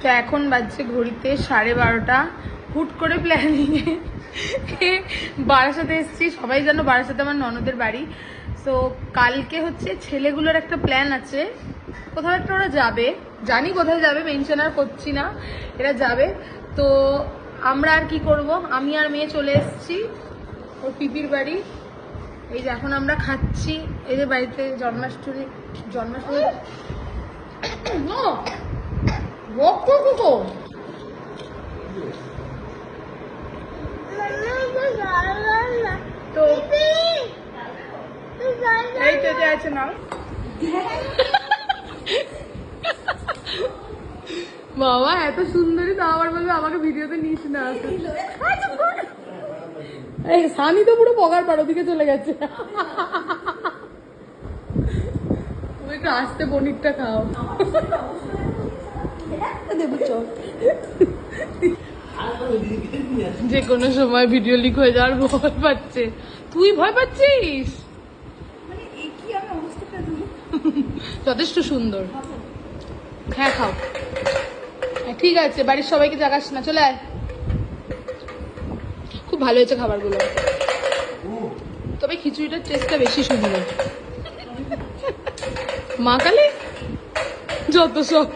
তো এখন বাজছে ঘড়িতে সাড়ে বারোটা। হুট করে প্ল্যানিংয়ে বারাসাতে এসেছি। সবাই জানো বারাসাতে আমার ননদের বাড়ি। তো কালকে হচ্ছে ছেলেগুলোর একটা প্ল্যান আছে। কোথাও একটা ওরা যাবে। জানি কোথায় যাবে মেনশন আর করছি না। এরা যাবে। তো আমরা আর কি করব? আমি আর মেয়ে চলে এসেছি ওর পিপির বাড়ি। এই যে এখন আমরা খাচ্ছি। এই যে বাড়িতে জন্মাষ্টমী জন্মাষ্টমী। ও, রক্ত কুকো তো এই তো যে আছে না বাবা এত সুন্দরী তো আবার বলবে আমাকে ভিডিওতে নিস না এই সানি তো পুরো পগার পার ওদিকে চলে গেছে। তুমি একটু আসতে পনিরটা খাও। যে কোনো সময় ভিডিও লিক হয়ে যাওয়ার ভয় পাচ্ছে। তুই ভয় পাচ্ছিস? মানে যথেষ্ট সুন্দর। হ্যাঁ খাও। হ্যাঁ, ঠিক আছে বাড়ির সবাইকে জাগাস না চলে আয়। খুব ভালো হয়েছে খাবারগুলো। তবে খিচুড়িটার টেস্টটা বেশি সুন্দর। মা কালী? যত সব।